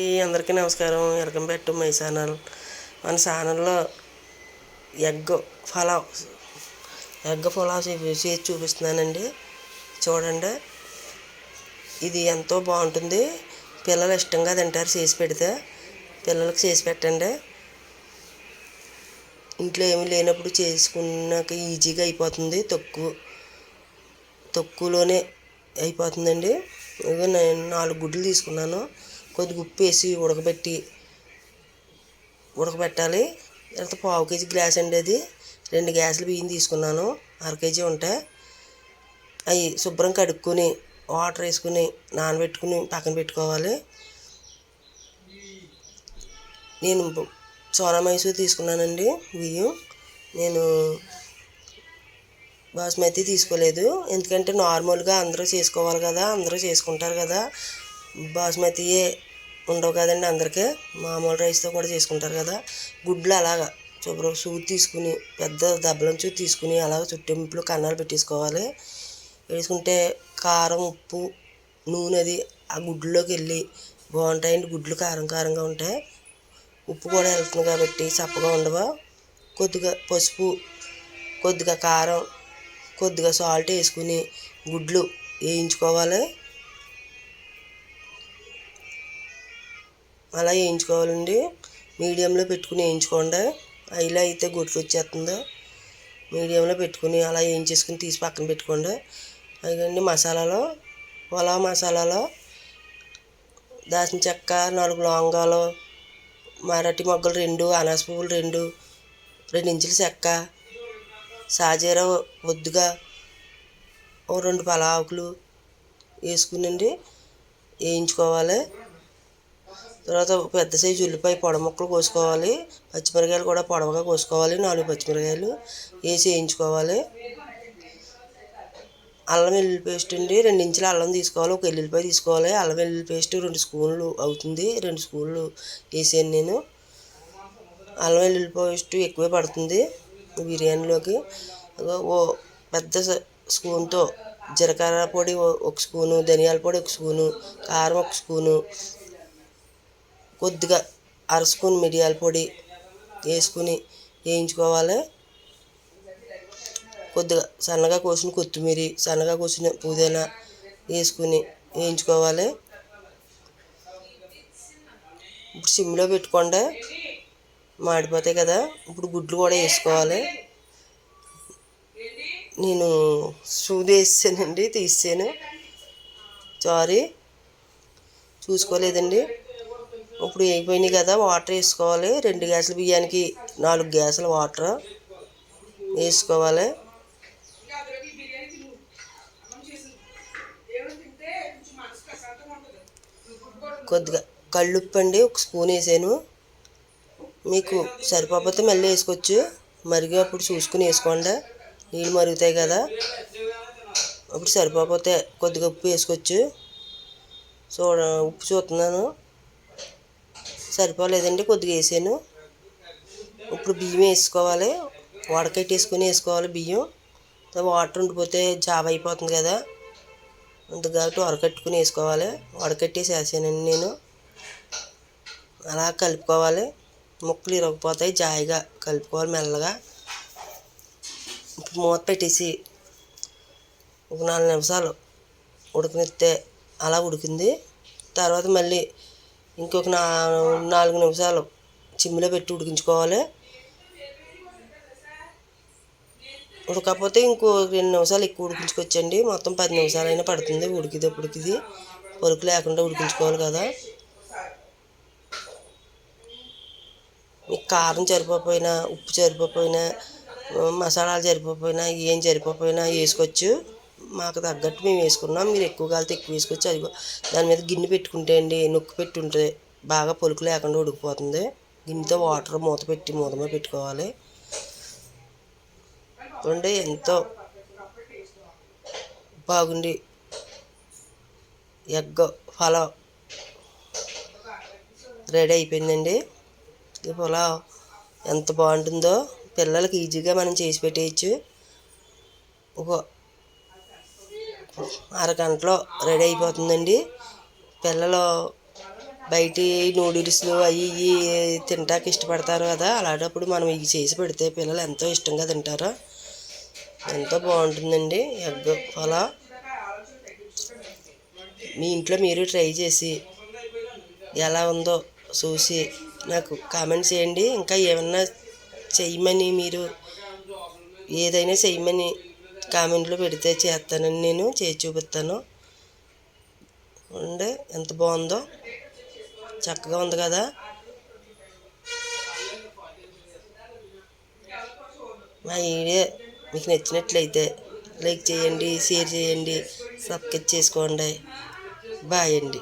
అందరికీ నమస్కారం. Welcome back to my channel. మన ఛానల్లో ఎగ్ ఫలావ్ ఎగ్ ఫలావ్ చేసి చూపిస్తున్నానండి. చూడండి. ఇది ఎంతో బాగుంటుంది. పిల్లలు ఇష్టంగా తింటారు చేసి పెడితే. పిల్లలకు చేసి పెట్టండి. ఇంట్లో ఏమీ లేనప్పుడు చేసుకున్నాక ఈజీగా అయిపోతుంది. తక్కువ తక్కువలోనే అయిపోతుందండి. ఇదిగో నేను నాలుగు గుడ్లు తీసుకున్నాను. కొద్దిగా ఉప్పు వేసి ఉడకబెట్టి ఉడకబెట్టాలి. తర్వాత పావు కేజీ గ్లాస్ అండి అది. రెండు గ్లాసులు బియ్యం తీసుకున్నాను. అర కేజీ ఉంటాయి అవి శుభ్రం కడుక్కొని వాటర్ వేసుకుని నానబెట్టుకుని పక్కన పెట్టుకోవాలి. నేను సోనా మైసూర్ తీసుకున్నానండి బియ్యం. నేను బాస్మతి తీసుకోలేదు. ఎందుకంటే నార్మల్గా అందరూ చేసుకోవాలి కదా అందరూ చేసుకుంటారు కదా. బాస్మతియే ఉండవు కదండి అందరికీ. మామూలు రైస్తో కూడా చేసుకుంటారు కదా. గుడ్లు అలాగా శుభ్రం సూది తీసుకుని పెద్ద దెబ్బలంచు తీసుకుని అలాగ చుట్టింపులు కన్నాలు పెట్టేసుకోవాలి. వేసుకుంటే కారం ఉప్పు నూనె అది ఆ గుడ్లోకి వెళ్ళి బాగుంటాయండి. గుడ్లు కారం కారంగా ఉంటాయి. ఉప్పు కూడా వెళ్తుంది కాబట్టి చప్పగా ఉండవు. కొద్దిగా పసుపు కొద్దిగా కారం కొద్దిగా సాల్ట్ వేసుకుని గుడ్లు వేయించుకోవాలి. అలా వేయించుకోవాలండి. మీడియంలో పెట్టుకుని వేయించుకోండి. హైలో అయితే గొట్లు వచ్చేస్తుంది. మీడియంలో పెట్టుకుని అలా వేయించేసుకుని తీసి పక్కన పెట్టుకోండి. అదండి మసాలాలో. పొలా మసాలాలో. దాల్చిన చెక్క నాలుగు లవంగాలు మరాఠీ మొగ్గలు రెండు అనాస పువ్వులు రెండు రెండు ఇంచుల చెక్క సాజీర ఒద్దుగా ఓ రెండు పలావుకులు వేసుకునండి. వేయించుకోవాలి. తర్వాత పెద్ద సైజు ఉల్లిపాయ పొడ ముక్కలు కోసుకోవాలి. పచ్చిమిరకాయలు కూడా పొడవగా కోసుకోవాలి. నాలుగు పచ్చిమిరకాయలు వేసి వేయించుకోవాలి. అల్లం వెల్లుల్లి పేస్ట్ అండి. రెండు ఇంచుల అల్లం తీసుకోవాలి. ఒక ఎల్లుల్లిపాయ తీసుకోవాలి. అల్లం వెల్లుల్లి పేస్ట్ రెండు స్పూన్లు అవుతుంది. రెండు స్పూన్లు వేసాను నేను. అల్లం వెల్లుల్లి పేస్ట్ ఎక్కువే పడుతుంది బిర్యానీలోకి. ఓ పెద్ద స్పూన్తో జీలకర్ర పొడి ఒక స్పూను ధనియాల పొడి ఒక స్పూను కారం ఒక స్పూను కొద్దిగా అర మిరియాల పొడి వేసుకుని వేయించుకోవాలి. కొద్దిగా సన్నగా కోసిన కొత్తిమీర సన్నగా కోసిన పుదీనా వేసుకుని వేయించుకోవాలి. ఇప్పుడు సిమ్లో పెట్టుకోండి. మాడిపోతాయి కదా ఇప్పుడు గుడ్లు కూడా వేసుకోవాలి. నేను సూది వేసానండి తీసాను సారీ చూసుకోలేదండి. ఇప్పుడు అయిపోయినాయి కదా వాటర్ వేసుకోవాలి. రెండు గ్యాసులు బియ్యానికి నాలుగు గ్యాసులు వాటర్ వేసుకోవాలి. కొద్దిగా కళ్ళుప్పు అండి ఒక స్పూన్ వేసాను. మీకు సరిపోతే మళ్ళీ వేసుకోవచ్చు. మరిగేటప్పుడు చూసుకుని వేసుకోండి. నీళ్ళు మరుగుతాయి కదా. అప్పుడు సరిపోతే కొద్దిగా ఉప్పు వేసుకోవచ్చు. చూడ ఉప్పు చూస్తున్నాను. సరిపోలేదండి కొద్దిగా వేసాను. ఇప్పుడు బియ్యం వేసుకోవాలి. వడకట్టేసుకుని వేసుకోవాలి బియ్యం. వాటర్ ఉండిపోతే జాబ్ అయిపోతుంది కదా. అందుకు కాబట్టి వడకట్టుకుని వేసుకోవాలి. వడకట్టేసి వేసానండి నేను. అలా కలుపుకోవాలి. ముక్కలు ఇరగపోతాయి జాయిగా కలుపుకోవాలి మెల్లగా. ఇప్పుడు మూత పెట్టేసి ఒక నాలుగు నిమిషాలు ఉడకనిస్తే అలా ఉడికింది. తర్వాత మళ్ళీ ఇంకొక నా నాలుగు నిమిషాలు చిమ్మిలో పెట్టి ఉడికించుకోవాలి. ఉడకపోతే ఇంకో రెండు నిమిషాలు ఎక్కువ ఉడికించుకోవచ్చండి. మొత్తం పది నిమిషాలైనా పడుతుంది. ఉడికిది ఉడికిది. పొరుకు లేకుండా ఉడికించుకోవాలి కదా. మీకు కారం సరిపోకపోయినా ఉప్పు సరిపోకపోయినా మసాలాలు సరిపోకపోయినా ఏం సరిపోకపోయినా వేసుకోవచ్చు. మాకు తగ్గట్టు మేము వేసుకున్నాం. మీరు ఎక్కువ కాలితే ఎక్కువ వేసుకోవచ్చు. అది దాని మీద గిన్నె పెట్టుకుంటే అండి నొక్కి ఉంటుంది బాగా పొలుకు లేకుండా ఉడికిపోతుంది. గిన్నెతో వాటర్ మూత పెట్టి మూత మీద పెట్టుకోవాలి. చూడండి ఎంతో బాగుండి ఎగ్ పలావ్ రెడీ అయిపోయిందండి. ఈ పులావ్ ఎంత బాగుంటుందో పిల్లలకి ఈజీగా మనం చేసి పెట్టేయచ్చు. ఒక అరగంటలో రెడీ అయిపోతుందండి. పిల్లలు బయటి నూడిల్స్లు అవి ఇవి తినటానికి ఇష్టపడతారు కదా. అలాంటప్పుడు మనం ఇవి చేసి పెడితే పిల్లలు ఎంతో ఇష్టంగా తింటారు. ఎంతో బాగుంటుందండి ఎగ్ అలా మీ ఇంట్లో మీరు ట్రై చేసి ఎలా ఉందో చూసి నాకు కామెంట్ చేయండి. ఇంకా ఏమన్నా చెయ్యమని మీరు ఏదైనా చెయ్యమని కామెంట్లో పెడితే చేస్తానని నేను చేసి చూపిస్తాను. ఉండే ఎంత బాగుందో. చక్కగా ఉంది కదా. మా వీడియో మీకు నచ్చినట్లయితే లైక్ చేయండి షేర్ చేయండి సబ్స్క్రైబ్ చేసుకోండి. బాయ్ అండి.